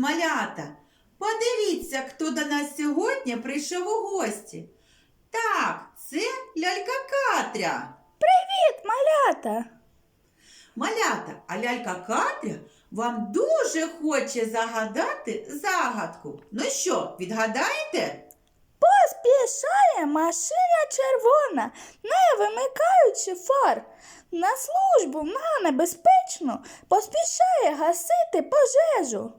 малята! Подивіться, хто до нас сьогодні прийшов у гості. Так, це лялька Катря. Привіт, малята! Малята, а лялька Катря вам дуже хоче загадати загадку. Ну що, відгадаєте? Поспішає машина червона, не вимикаючи фар. На службу на небезпечно поспішає гасити пожежу.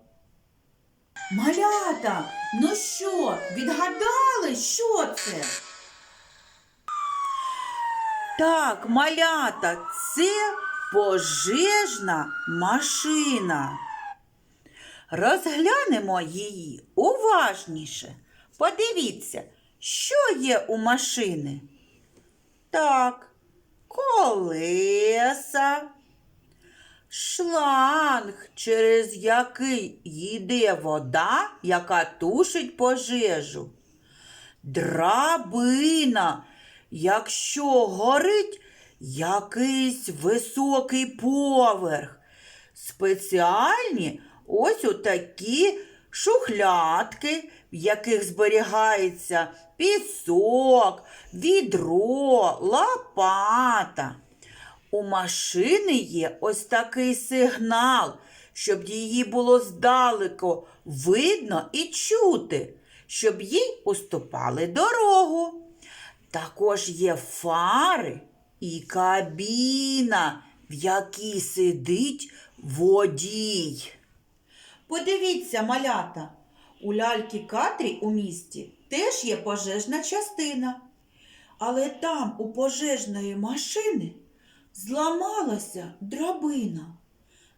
Малята, ну що, відгадали, що це? Так, малята, це пожежна машина. Розглянемо її уважніше. Подивіться, що є у машини. Так, колеса, шланг, через який йде вода, яка тушить пожежу. Драбина, якщо горить якийсь високий поверх. Спеціальні ось отакі шухлядки, в яких зберігається пісок, відро, лопата. У машини є ось такий сигнал, щоб її було здалеку видно і чути, щоб їй уступали дорогу. Також є фари і кабіна, в якій сидить водій. Подивіться, малята, у ляльки Катрі у місті теж є пожежна частина. Але там у пожежної машини зламалася драбина.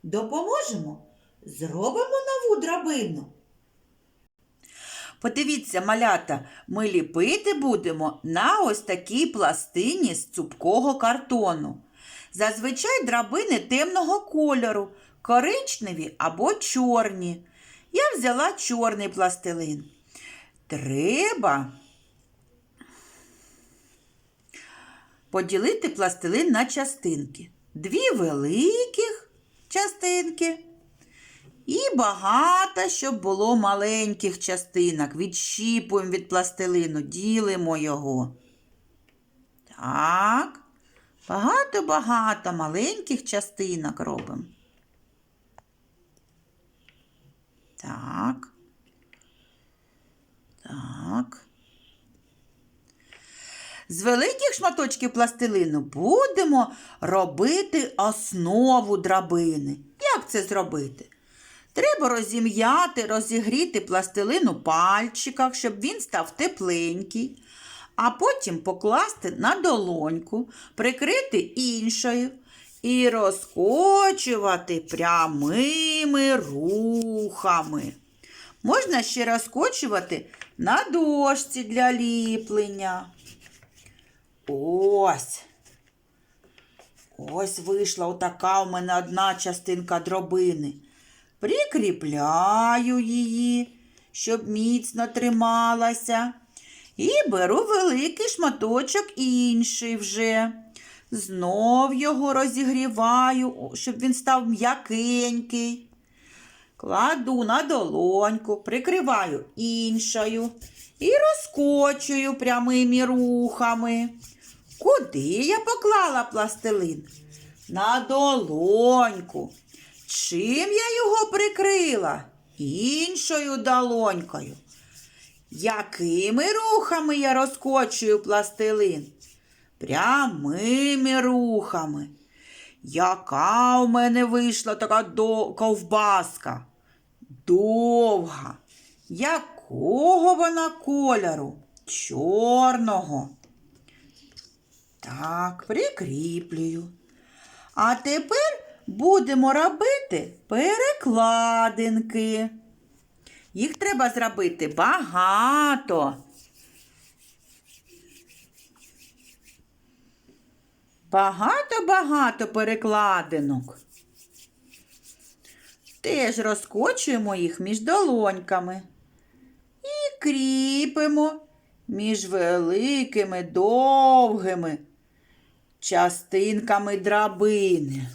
Допоможемо? Зробимо нову драбину. Подивіться, малята, ми ліпити будемо на ось такій пластині з цупкого картону. Зазвичай драбини темного кольору, коричневі або чорні. Я взяла чорний пластилин. Треба поділити пластилин на частинки. Дві великих частинки і багато, щоб було маленьких частинок. Відщіпуємо від пластилину, ділимо його. Так. Багато-багато маленьких частинок робимо. Так. Так. З великих шматочків пластилину будемо робити основу драбини. Як це зробити? Треба розім'яти, розігріти пластилин у пальчиках, щоб він став тепленький, а потім покласти на долоньку, прикрити іншою і розкочувати прямими рухами. Можна ще розкочувати на дошці для ліплення. Ось. Ось вийшла отака у мене одна частинка дробини. Прикріпляю її, щоб міцно трималася. І беру великий шматочок інший вже. Знов його розігріваю, щоб він став м'якенький. Кладу на долоньку, прикриваю іншою і розкочую прямими рухами. Куди я поклала пластилин? На долоньку. Чим я його прикрила? Іншою долонькою. Якими рухами я розкочую пластилин? Прямими рухами. Яка у мене вийшла така до... ковбаска? Довга. Якого вона кольору? Чорного. Так, прикріплюю. А тепер будемо робити перекладинки. Їх треба зробити багато. Багато-багато перекладинок. Теж розкочуємо їх між долоньками і кріпимо між великими довгими частинками драбини.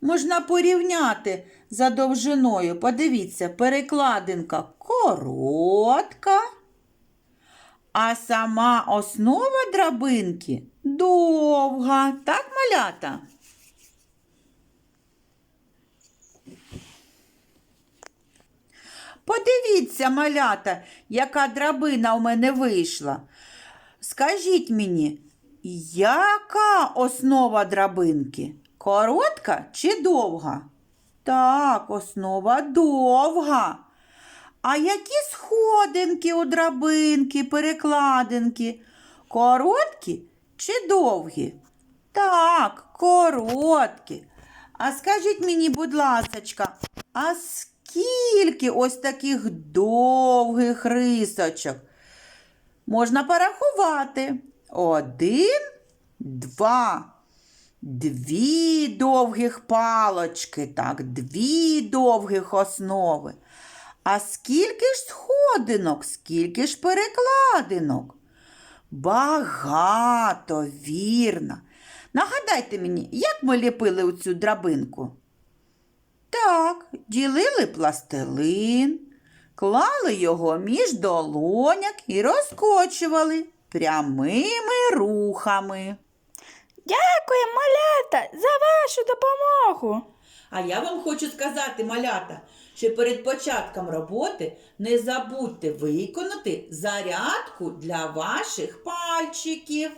Можна порівняти за довжиною. Подивіться, перекладинка коротка, а сама основа драбинки довга. Так, малята? Подивіться, малята, яка драбина у мене вийшла. Скажіть мені, яка основа драбинки? Коротка чи довга? Так, основа довга. А які сходинки у драбинки, перекладинки? Короткі чи довгі? Так, короткі. А скажіть мені, будь ласочка, а скільки ось таких довгих рисочок? Можна порахувати. Один, два, дві довгих палочки, так, дві довгих основи. А скільки ж сходинок, скільки ж перекладинок? Багато, вірно. Нагадайте мені, як ми ліпили цю драбинку? Так, ділили пластилин, клали його між долоняк і розкочували прямими рухами. Дякую, малята, за вашу допомогу. А я вам хочу сказати, малята, що перед початком роботи не забудьте виконати зарядку для ваших пальчиків.